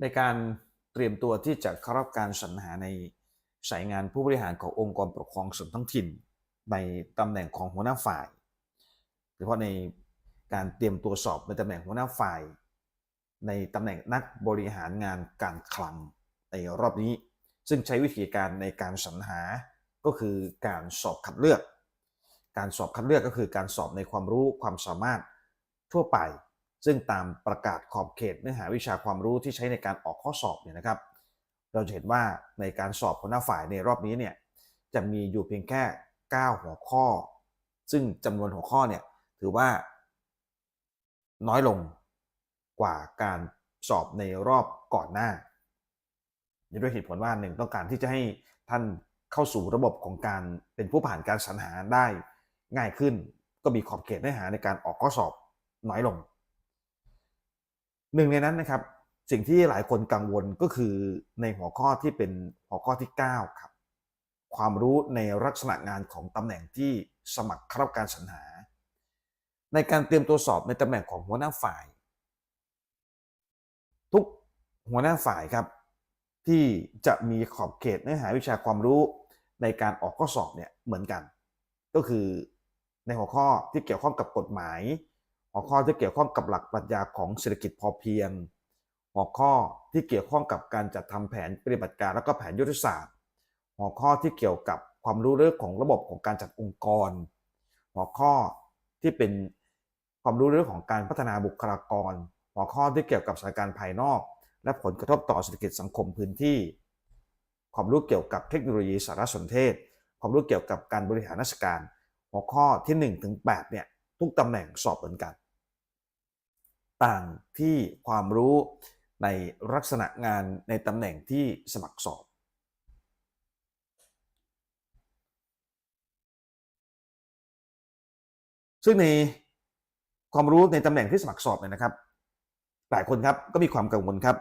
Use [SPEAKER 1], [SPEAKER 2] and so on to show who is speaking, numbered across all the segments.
[SPEAKER 1] ในการเตรียมตัวที่จะเข้ารับการสรรหาในสายงานผู้บริหารขององค์กรปกครองส่วนท้องถิ่น ในตำแหน่งของหัวหน้าฝ่ายโดยเฉพาะในการเตรียมตัวสอบในตำแหน่งหัวหน้าฝ่าย ในตำแหน่งนักบริหารงานการคลังในรอบนี้ ซึ่งใช้วิธีการในการสรรหาก็คือการสอบคัดเลือก การสอบคัดเลือกก็คือการสอบในความรู้ความสามารถทั่วไป ซึ่งตามประกาศขอบเขตเนื้อหาวิชาความรู้ที่ใช้ในการออกข้อสอบเนี่ยนะครับ เราจะเห็นว่าในการสอบหัวหน้าฝ่ายในรอบนี้เนี่ยจะมีอยู่เพียงแค่ 9 หัวข้อ ซึ่งจำนวนหัวข้อเนี่ยถือว่า น้อยลงกว่าการสอบในรอบก่อนหน้าด้วยเหตุผลว่าหนึ่งต้องการที่จะให้ท่านเข้าสู่ระบบของการเป็นผู้ผ่านการสรรหาได้ง่ายขึ้น ก็มีขอบเขตเนื้อหาในการออกข้อสอบน้อยลง หนึ่งในนั้นนะครับ สิ่งที่หลายคนกังวลก็คือในหัวข้อที่เป็นหัวข้อที่ 9 ครับ ความรู้ในลักษณะงานของตำแหน่งที่สมัครเข้ารับการสรรหา ในการเตรียมตัวสอบในตำแหน่งของหัวหน้าฝ่าย ทุกหัวหน้าฝ่ายครับ ที่จะมีขอบเขตเนื้อหาวิชาความรู้ในการออกข้อสอบเนี่ยเหมือนกัน ก็คือในหัวข้อที่เกี่ยวข้องกับกฎหมาย หัวข้อที่เกี่ยวข้องกับหลักปรัชญาของเศรษฐกิจพอเพียง หัวข้อที่เกี่ยวข้องกับการจัดทำแผนปฏิบัติการและก็แผนยุทธศาสตร์ หัวข้อที่เกี่ยวกับความรู้เรื่องของระบบของการจัดองค์กร หัวข้อที่เป็นความรู้เรื่องของการพัฒนาบุคลากร หัวข้อที่เกี่ยวกับสถานการณ์ภายนอก และผลกระทบต่อเศรษฐกิจสังคมพื้นที่ ความรู้เกี่ยวกับเทคโนโลยีสารสนเทศ ความรู้เกี่ยวกับการบริหารราชการ หัวข้อที่1ถึง8เนี่ยทุกตำแหน่งสอบเหมือนกัน ต่างที่ความรู้ในลักษณะงานในตำแหน่งที่สมัครสอบ ซึ่งในความรู้ในตำแหน่งที่สมัครสอบเนี่ยนะครับ หลายคนครับก็มีความกังวลครับ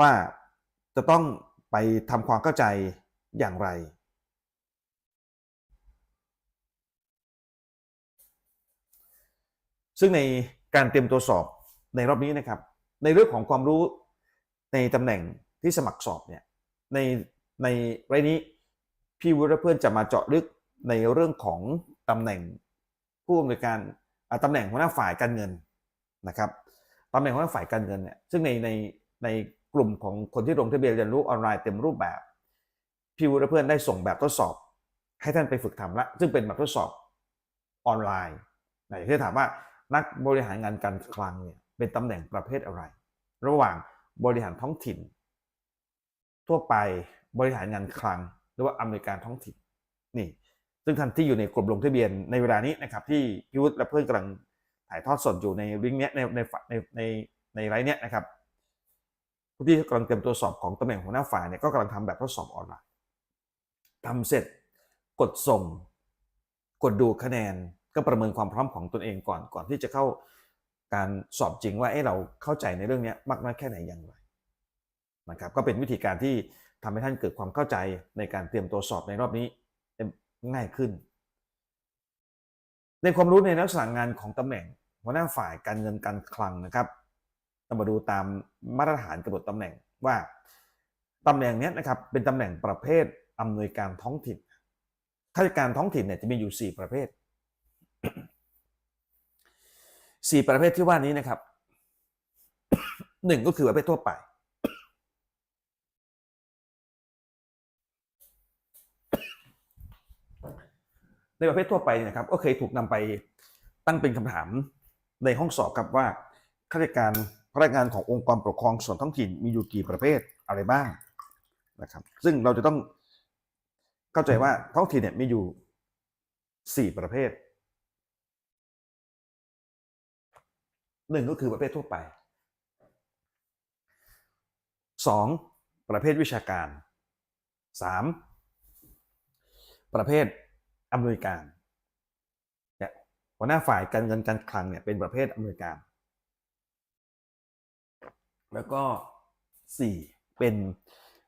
[SPEAKER 1] ว่าจะต้องไปทำความเข้าใจอย่างไร ซึ่งในการเตรียมตัวสอบในรอบนี้นะครับ ในเรื่องของความรู้ในตำแหน่งที่สมัครสอบเนี่ยในในรายนี้พี่วุฒิเพื่อนจะมาเจาะลึกในเรื่องของตำแหน่งผู้อำนวยการอ่าตำแหน่งหัวหน้าฝ่ายการเงินนะครับตำแหน่งหัวหน้าฝ่ายการเงินเนี่ยซึ่งในในในกลุ่มของคนที่ลงทะเบียนเรียนรู้ออนไลน์เต็มรูปแบบพี่วุฒิเพื่อนได้ส่งแบบทดสอบ ให้ท่านไปฝึกทำละ ซึ่งเป็นแบบทดสอบออนไลน์ไหนที่ถามว่า นักบริหารงานการคลังเนี่ยเป็นตำแหน่งประเภทอะไร ระหว่างบริหารท้องถิ่น ทั่วไปบริหารงานคลัง หรือว่าอำนวยการท้องถิ่นนี่ซึ่งท่านที่อยู่ในกลุ่มลงทะเบียนในเวลานี้นะครับ ที่พิวุฒิและเพื่อนกำลังถ่ายทอดสดอยู่ในลิงก์เนี้ยในในในในในไลน์เนี้ยนะครับผู้ที่กำลังเตรียมตัวสอบของตำแหน่งหัวหน้าฝ่ายเนี่ยก็กำลังทำแบบทดสอบออนไลน์ทำเสร็จกดส่ง กดดูคะแนน ก็ประเมินความพร้อมของตนเองก่อนก่อนที่จะเข้าการสอบจริงว่าเอ้เราเข้าใจในเรื่องนี้มากน้อยแค่ไหนอย่างไรนะครับก็เป็นวิธีการที่ทำให้ท่านเกิดความเข้าใจในการเตรียมตัวสอบในรอบนี้ง่ายขึ้น ในความรู้ในลักษณะงานของตำแหน่งหัวหน้าฝ่ายการเงินการคลังนะครับเรามาดูตามมาตรฐานกำหนดตำแหน่งว่าตำแหน่งนี้นะครับเป็นตำแหน่งประเภทอำนวยการท้องถิ่นข้าราชการท้องถิ่นเนี่ยจะมีอยู่ 4 ประเภท สี่ประเภทที่ว่านี้นะครับหนึ่งก็คือประเภททั่วไปในประเภททั่วไปนะครับก็เคยถูกนำไปตั้งเป็นคำถามในห้องสอบครับว่าข้าราชการพนักงานขององค์กรปกครองส่วนท้องถิ่นมีอยู่กี่ประเภทอะไรบ้างนะครับ ซึ่งเราจะต้องเข้าใจว่าท้องถิ่นเนี่ยมีอยู่สี่ประเภท หนึ่งก็คือประเภททั่วไปสองประเภทวิชาการสามประเภทอำนวยการเนี่ยหัวหน้าฝ่ายการเงินการคลังเนี่ยเป็นประเภทอำนวยการ แล้วก็สี่เป็น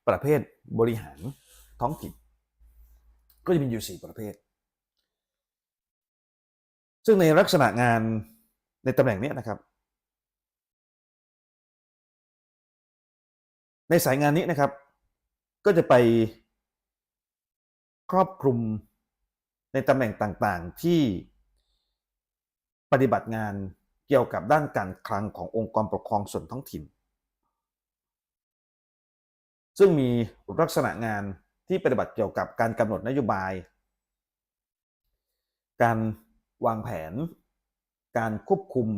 [SPEAKER 1] ประเภทบริหารท้องถิ่นก็จะมีอยู่สี่ประเภท ซึ่งในลักษณะงานในตำแหน่งนี้นะครับ ในสายงานนี้นะครับ ก็จะไปครอบคลุมในตำแหน่งต่างๆ ที่ปฏิบัติงานเกี่ยวกับด้านการคลังขององค์กรปกครองส่วนท้องถิ่น ซึ่งมีลักษณะงานที่ปฏิบัติเกี่ยวกับการกำหนดนโยบาย การวางแผน การควบคุม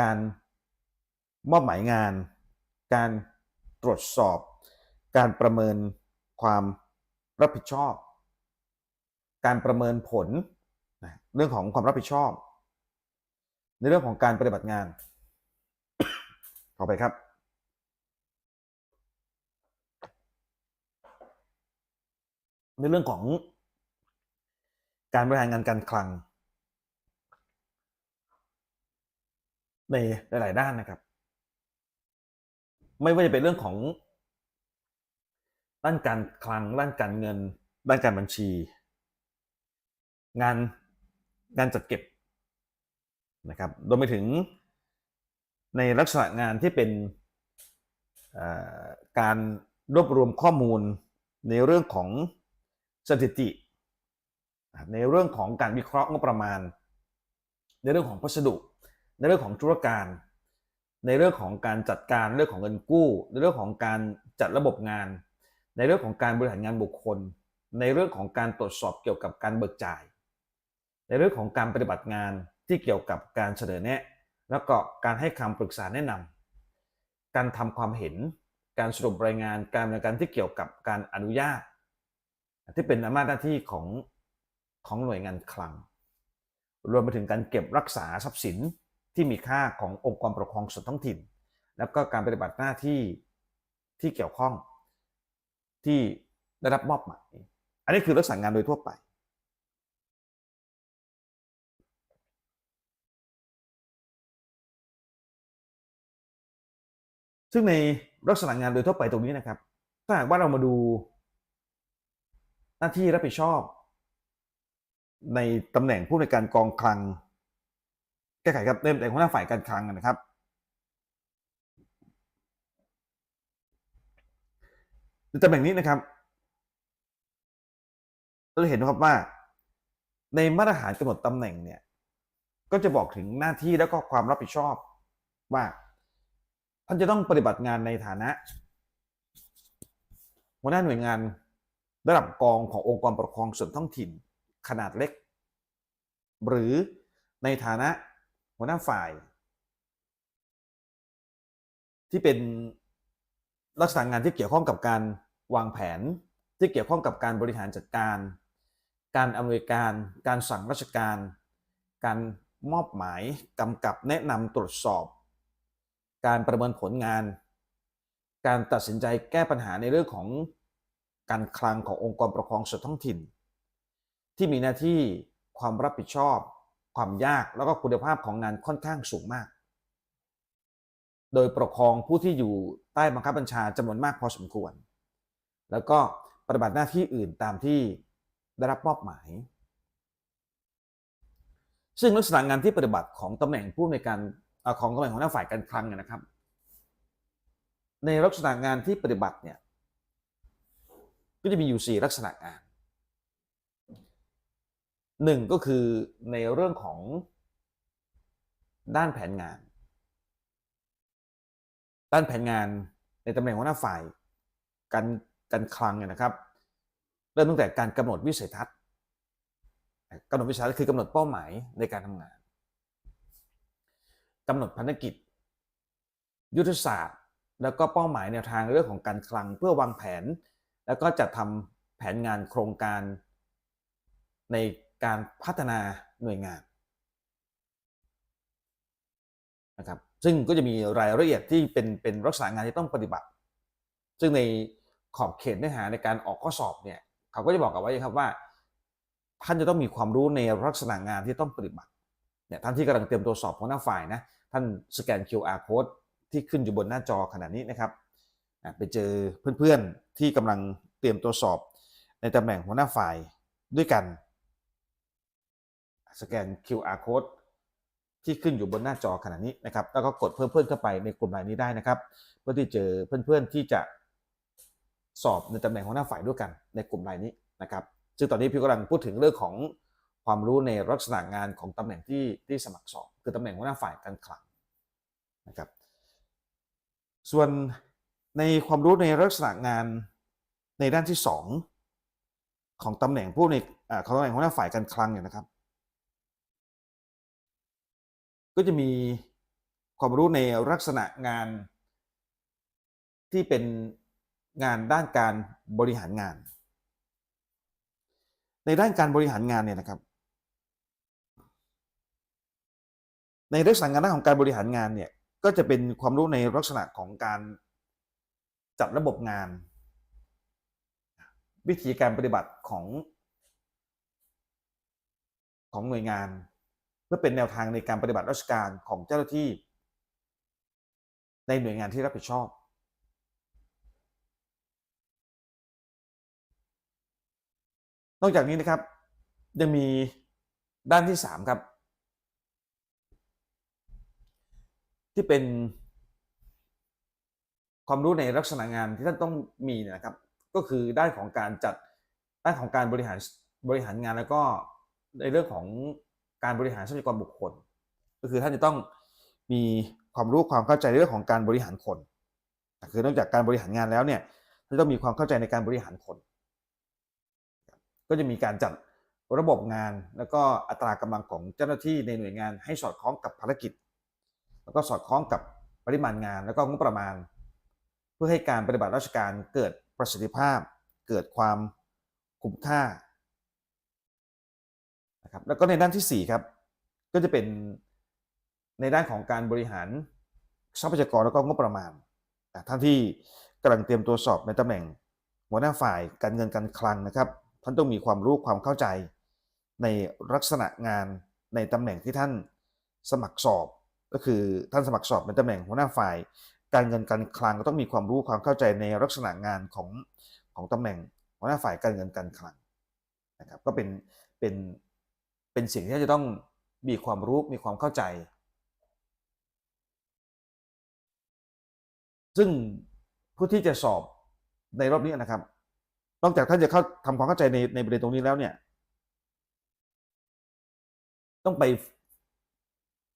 [SPEAKER 1] การมอบหมายงาน การ รวจสอบการประเมินความรับผิดชอบ การประเมินผลเรื่องของความรับผิดชอบ ในเรื่องของการปฏิบัติงานต่อไปครับ ในเรื่องของการบริหารงานการคลัง ในหลาย ๆ ด้านนะครับ ไม่ว่าจะเป็นเรื่องของด้านการคลังด้านการเงิน ด้านการบัญชี งานงานจัดเก็บนะครับรวมไปถึงในลักษณะงานที่เป็นการรวบรวมข้อมูลในเรื่องของสถิติ ในเรื่องของการวิเคราะห์งบประมาณ ในเรื่องของพัสดุ ในเรื่องของธุรการ ในเรื่องของการจัดการเรื่องของเงินกู้ ในเรื่องของการจัดระบบงาน ในเรื่องของการบริหารงานบุคคล ในเรื่องของการตรวจสอบเกี่ยวกับการเบิกจ่าย ในเรื่องของการปฏิบัติงานที่เกี่ยวกับการเสนอแนะ แล้วก็การให้คำปรึกษาแนะนำการทำความเห็น การสรุปรายงานการดำเนินการที่เกี่ยวกับการอนุญาต ที่เป็นอำนาจหน้าที่ของของหน่วยงานคลัง รวมไปถึงการเก็บรักษาทรัพย์สิน ที่มีค่าขององค์กรปกครองส่วนท้องถิ่น แล้วก็การปฏิบัติหน้าที่ที่เกี่ยวข้องที่ได้รับมอบหมาย อันนี้คือลักษณะงานโดยทั่วไป ซึ่งในลักษณะงานโดยทั่วไปตรงนี้นะครับ ถ้าหากว่าเรามาดูหน้าที่รับผิดชอบ ในตำแหน่งผู้ในการกองคลัง แก้ไขครับในตำแหน่งหัวหน้าฝ่ายการคลังนะครับ ตำแหน่งนี้นะครับเราเห็นนะครับว่า ในมาตรฐานกำหนดตำแหน่งเนี่ย ก็จะบอกถึงหน้าที่แล้วก็ความรับผิดชอบว่าท่านจะต้องปฏิบัติงานในฐานะหัวหน้าหน่วยงานระดับกองขององค์กรปกครองส่วนท้องถิ่นขนาดเล็ก หรือในฐานะ หัวหน้าฝ่าย ที่เป็นลักษณะงานที่เกี่ยวข้องกับการวางแผน ที่เกี่ยวข้องกับการบริหารจัดการ การอำนวยการ การสั่งราชการ การมอบหมายกำกับแนะนำตรวจสอบ การประเมินผลงาน การตัดสินใจแก้ปัญหาในเรื่องของการคลังขององค์กรปกครองส่วนท้องถิ่น ที่มีหน้าที่ความรับผิดชอบ ความยากแล้วก็คุณภาพของงานค่อนข้างสูงมาก โดยปกคองผู้ที่อยู่ใต้บังคับบัญชาจำนวนมากพอสมควร แล้วก็ปฏิบัติหน้าที่อื่นตามที่ได้รับมอบหมาย ซึ่งลักษณะงานที่ปฏิบัติของตำแหน่งผู้ในการอของตำแหน่งหัวหน้าฝ่ายการคลังเนี่ยนะครับ ในลักษณะงานที่ปฏิบัติเนี่ยก็จะมีอยู่ 4 ลักษณะงาน หนึ่งก็คือในเรื่องของด้านแผนงาน ด้านแผนงานในตำแหน่งหัวหน้าฝ่ายการการคลังเนี่ยนะครับ เริ่มตั้งแต่การกำหนดวิสัยทัศน์กำหนดวิสัยทัศน์คือกำหนดเป้าหมายในการทำงานกำหนดภารกิจ ยุทธศาสตร์ แล้วก็เป้าหมายแนวทางเรื่องของการคลังเพื่อวางแผน แล้วก็จัดทำแผนงานโครงการใน การพัฒนาหน่วยงานนะครับซึ่งก็จะมีรายละเอียดที่เป็นเป็นลักษณะงานที่ต้องปฏิบัติ ซึ่งในขอบเขตเนื้อหาในการออกข้อสอบเนี่ยเขาก็จะบอกกับไว้ครับว่า ท่านจะต้องมีความรู้ในลักษณะงานที่ต้องปฏิบัติเนี่ยท่านที่กำลังเตรียมตัวสอบหัวหน้าฝ่ายนะท่านสแกน QR code ที่ขึ้นอยู่บนหน้าจอขณะนี้นะครับไปเจอเพื่อนๆที่กำลังเตรียมตัวสอบในตำแหน่งหัวหน้าฝ่ายด้วยกัน สแกน QR code ที่ขึ้นอยู่บนหน้าจอขณะนี้นะครับ แล้วก็กดเพิ่มเพื่อนเข้าไปในกลุ่มไลน์นี้ได้นะครับ เพื่อที่เจอเพื่อนๆที่จะสอบในตำแหน่งหัวหน้าฝ่ายด้วยกันในกลุ่มไลน์นี้นะครับ ซึ่งตอนนี้พี่กำลังพูดถึงเรื่องของความรู้ในลักษณะงานของตำแหน่งที่ที่สมัครสอบคือตำแหน่งหัวหน้าฝ่ายการคลังนะครับ ส่วนในความรู้ในลักษณะงานในด้านที่สองของตำแหน่งผู้ในอาของตำแหน่งหัวหน้าฝ่ายการคลังเนี่ยนะครับ ก็จะมีความรู้ในลักษณะงานที่เป็นงานด้านการบริหารงาน ในด้านการบริหารงานเนี่ยนะครับ ในลักษณะงานด้านของการบริหารงานเนี่ยก็จะเป็นความรู้ในลักษณะของการจัดระบบงาน วิธีการปฏิบัติของของหน่วยงาน เพื่อเป็นแนวทางในการปฏิบัติราชการของเจ้าหน้าที่ ในหน่วยงานที่รับผิดชอบ นอกจากนี้นะครับยังมีด้านที่ 3 ครับ ที่เป็นความรู้ในลักษณะงานที่ท่านต้องมีนะครับ ก็คือด้านของการจัดด้านของการบริหารบริหารงานแล้วก็ในเรื่องของ การบริหารทรัพยากรบุคคล ก็คือท่านจะต้องมีความรู้ความเข้าใจในเรื่องของการบริหารคนคือนอกจากการบริหารงานแล้วเนี่ยท่านต้องมีความเข้าใจในการบริหารคน ก็จะมีการจัดระบบงานแล้วก็อัตรากำลังของเจ้าหน้าที่ในหน่วยงานให้สอดคล้องกับภารกิจ แล้วก็สอดคล้องกับปริมาณงานแล้วก็งบประมาณ เพื่อให้การปฏิบัติราชการเกิดประสิทธิภาพ เกิดความคุ้มค่า นะครับแล้วก็ในด้านที่4ครับก็จะเป็นในด้านของการบริหารทรัพยากรแล้วก็งบประมาณท่านที่กำลังเตรียมตัวสอบในตำแหน่งหัวหน้าฝ่ายการเงินการคลังนะครับ ท่านต้องมีความรู้ความเข้าใจในลักษณะงานในตำแหน่งที่ท่านสมัครสอบ ก็คือท่านสมัครสอบในตำแหน่งหัวหน้าฝ่าย การเงินการคลังก็ต้องมีความรู้ความเข้าใจในลักษณะงานของของตำแหน่งหัวหน้าฝ่ายการเงินการคลังนะครับก็เป็นเป็น เป็นสิ่งที่จะต้องมีความรู้มีความเข้าใจ ซึ่งผู้ที่จะสอบในรอบนี้นะครับ นอกจากท่านจะเข้าทำความเข้าใจในในประเด็นตรงนี้แล้วเนี่ย ต้องไป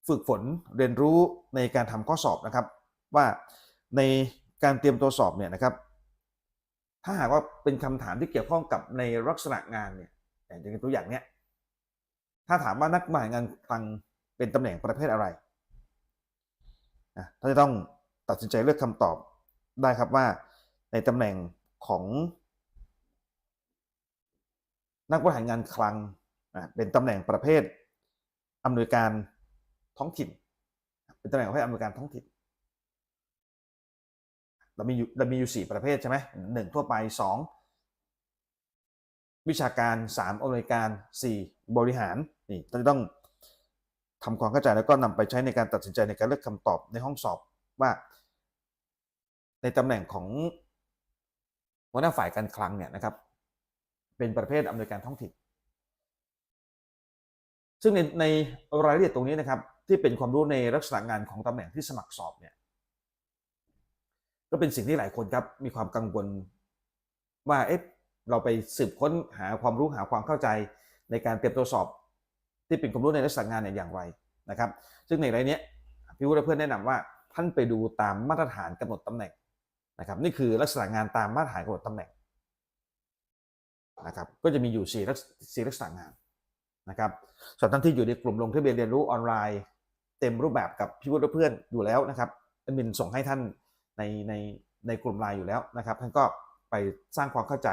[SPEAKER 1] ฝึกฝนเรียนรู้ในการทำข้อสอบนะครับ ว่าในการเตรียมตัวสอบเนี่ยนะครับ ถ้าหากว่าเป็นคำถามที่เกี่ยวข้องกับในลักษณะงานเนี่ยอย่างตัวอย่างเนี้ย ถ้าถามว่านักบริหารงานคลังเป็นตำแหน่งประเภทอะไรนะท่านจะต้องตัดสินใจเลือกคำตอบได้ครับว่าในตำแหน่งของนักบริหารงานคลังนะเป็นตำแหน่งประเภทอำนวยการท้องถิ่น เป็นตำแหน่งประเภทอำนวยการท้องถิ่น เรามีอยู่เรามีอยู่สี่ประเภทใช่ไหมหนึ่งทั่วไปสอง วิชาการสามอำนวยการสี่บริหารนี่ต้องต้องทำความเข้าใจแล้วก็นำไปใช้ในการตัดสินใจในการเลือกคำตอบในห้องสอบว่า ในตำแหน่งของหัวหน้าฝ่ายการคลังเนี่ยนะครับ เป็นประเภทอำนวยการท้องถิ่น ซึ่งในในรายละเอียดตรงนี้นะครับ ที่เป็นความรู้ในลักษณะงานของตำแหน่งที่สมัครสอบเนี่ยก็เป็นสิ่งที่หลายคนครับมีความกังวลว่าเอ๊ะ เราไปสืบค้นหาความรู้หาความเข้าใจในการเตรียมตัวสอบ ที่เป็นความรู้ในลักษณะงานเนี่ยอย่างไรนะครับ ซึ่งในรายนี้พี่วุฒิเพื่อนแนะนำว่าท่านไปดูตามมาตรฐานกำหนดตำแหน่งนะครับ นี่คือลักษณะงานตามมาตรฐานกำหนดตำแหน่งนะครับ ก็จะมีอยู่4ลักษลักษณะงานนะครับส่วนท่านที่อยู่ในกลุ่มลงทะเบียนเรียนรู้ออนไลน์ เต็มรูปแบบกับพี่วุฒิเพื่อนอยู่แล้วนะครับแอดมินส่งให้ท่านในในในกลุ่มไลน์อยู่แล้วนะครับ ท่านก็ไปสร้างความเข้าใจ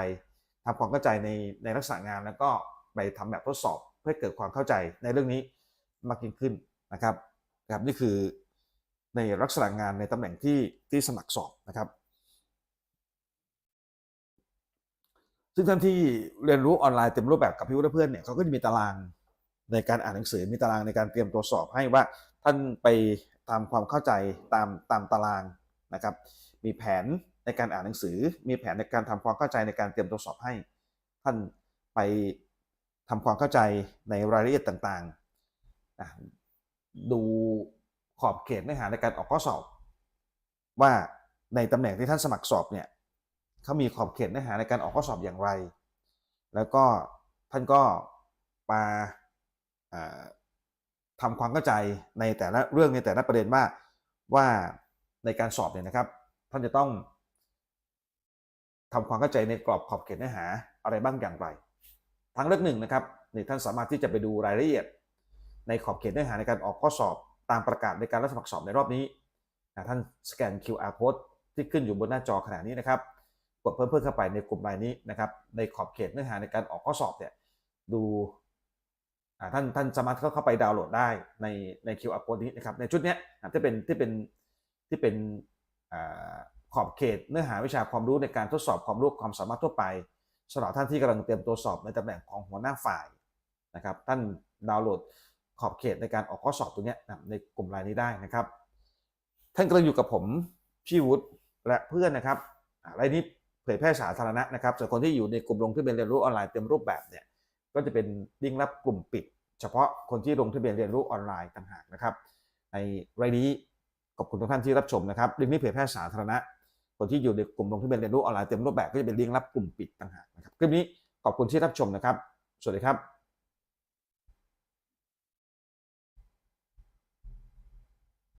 [SPEAKER 1] ทำความเข้าใจในในลักษณะงานแล้วก็ไปทำแบบทดสอบเพื่อเกิดความเข้าใจในเรื่องนี้มากยิ่งขึ้นนะครับนะครับนี่คือในลักษณะงานในตำแหน่งที่ที่สมัครสอบนะครับ ซึ่งท่านที่เรียนรู้ออนไลน์เต็มรูปแบบกับพี่วุฒิเพื่อนเนี่ยเขาก็จะมีตารางในการอ่านหนังสือมีตารางในการเตรียมตัวสอบให้ว่าท่านไปตามความเข้าใจตามตามตารางนะครับ มีแผน ในการอ่านหนังสือ มีแผนในการทำความเข้าใจในการเตรียมตัวสอบให้ ท่านไปทำความเข้าใจในรายละเอียดต่างๆ ดูขอบเขตเนื้อหาในการออกข้อสอบ ว่าในตำแหน่งที่ท่านสมัครสอบเนี่ยเขามีขอบเขตเนื้อหาในการออกข้อสอบอย่างไร แล้วก็ท่านก็มาอ่าทำความเข้าใจในแต่ละเรื่องในแต่ละประเด็นว่าว่าในการสอบเนี่ยนะครับ ท่านจะต้อง ทำความเข้าใจในกรอบขอบเขตเนื้อหาอะไรบ้างอย่างไร ทางเลือกหนึ่งนะครับนี่ท่านสามารถที่จะไปดูรายละเอียด ในขอบเขตเนื้อหาในการออกข้อสอบตามประกาศในการรับสมัครสอบในรอบนี้นะท่านสแกน QR code ที่ขึ้นอยู่บนหน้าจอขณะนี้นะครับ กดเพิ่มเพิ่มเข้าไปในกลุ่มรายนี้นะครับ ในขอบเขตเนื้อหาในการออกข้อสอบเนี่ยดูท่านท่านสามารถเข้าเข้าไปดาวน์โหลดได้ในใน QR code นี้นะครับ ในชุดนี้ยนะที่เป็นที่เป็นที่เป็นอ่า ขอบเขตเนื้อหาวิชาความรู้ในการทดสอบความรู้ความสามารถทั่วไปสำหรับท่านที่กำลังเตรียมตัวสอบในตำแหน่งของหัวหน้าฝ่ายนะครับ ท่านดาวน์โหลดขอบเขตในการออกข้อสอบตัวนี้ในกลุ่มรายนี้ได้นะครับ ท่านกำลังอยู่กับผมพี่วุฒิและเพื่อนนะครับรายนี้เผยแพร่สาธารณะนะครับส่วนคนที่อยู่ในกลุ่มลงทะเบียนเรียนรู้ออนไลน์เต็มรูปแบบเนี่ยก็จะเป็นลิงรับกลุ่มปิด เฉพาะคนที่ลงทะเบียนเรียนรู้ออนไลน์ต่างหากนะครับ ในรายนี้ขอบคุณทุกท่านที่รับชมนะครับลิงก์นี้เผยแพร่สาธารณะ คนที่อยู่ในกลุ่มลงทะเป็นเรียนรู้ออนไลน์เต็มรูปแบบก็จะเป็นลิงก์รับกลุ่มปิดต่างหากนะครับคลิปนี้ขอบคุณที่รับชมนะครับ สวัสดีครับ